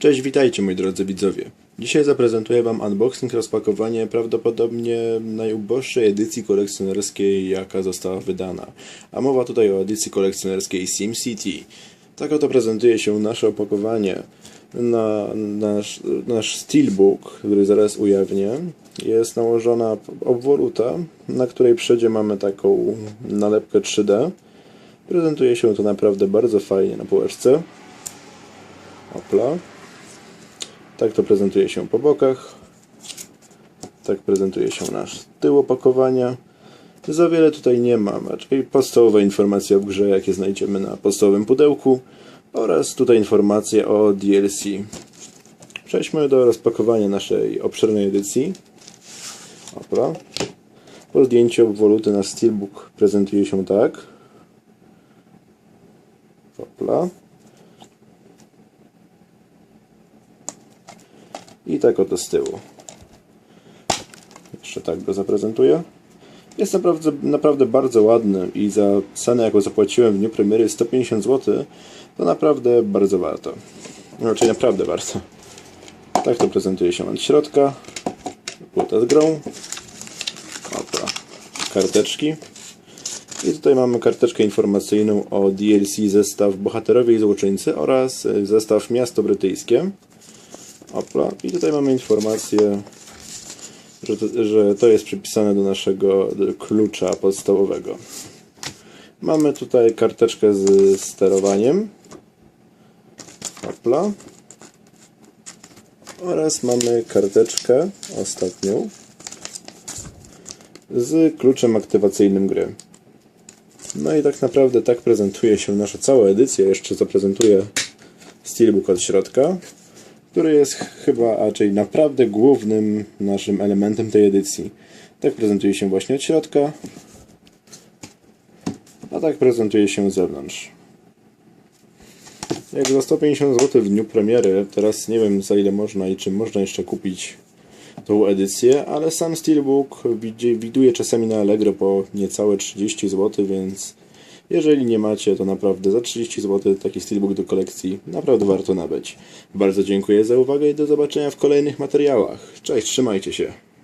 Cześć, witajcie moi drodzy widzowie. Dzisiaj zaprezentuję Wam unboxing, rozpakowanie prawdopodobnie najuboższej edycji kolekcjonerskiej, jaka została wydana. A mowa tutaj o edycji kolekcjonerskiej SimCity. Tak oto prezentuje się nasze opakowanie. Na nasz, nasz steelbook, który zaraz ujawnię, jest nałożona obwoluta, na której przedzie mamy taką nalepkę 3D. Prezentuje się to naprawdę bardzo fajnie na półeczce. Opla. Tak to prezentuje się po bokach. Tak prezentuje się nasz tył opakowania. Za wiele tutaj nie ma, raczej podstawowe informacje o grze, jakie znajdziemy na podstawowym pudełku oraz tutaj informacje o DLC. Przejdźmy do rozpakowania naszej obszernej edycji. Opla. Po zdjęciu obwoluty nasz steelbook prezentuje się tak. Opla. I tak oto z tyłu. Jeszcze tak go zaprezentuję. Jest naprawdę, naprawdę bardzo ładny i za cenę, jaką zapłaciłem w dniu premiery 150 zł, to naprawdę bardzo warto. Raczej naprawdę warto. Tak to prezentuje się od środka. Płyta z grą. Opa. Karteczki. I tutaj mamy karteczkę informacyjną o DLC zestaw Bohaterowie i Złoczyńcy oraz zestaw Miasto Brytyjskie. Opla. I tutaj mamy informację, że to, że to jest przypisane do naszego klucza podstawowego. Mamy tutaj karteczkę z sterowaniem. Opla. Oraz mamy karteczkę ostatnią z kluczem aktywacyjnym gry. No i tak naprawdę tak prezentuje się nasza cała edycja. Jeszcze zaprezentuję steelbook od środka który jest chyba raczej naprawdę głównym naszym elementem tej edycji. Tak prezentuje się właśnie od środka, a tak prezentuje się z zewnątrz. Jak za 150 zł w dniu premiery, teraz nie wiem za ile można i czy można jeszcze kupić tą edycję, ale sam Steelbook widuje czasami na Allegro po niecałe 30 zł, więc jeżeli nie macie, to naprawdę za 30 zł taki steelbook do kolekcji naprawdę warto nabyć. Bardzo dziękuję za uwagę i do zobaczenia w kolejnych materiałach. Cześć, trzymajcie się.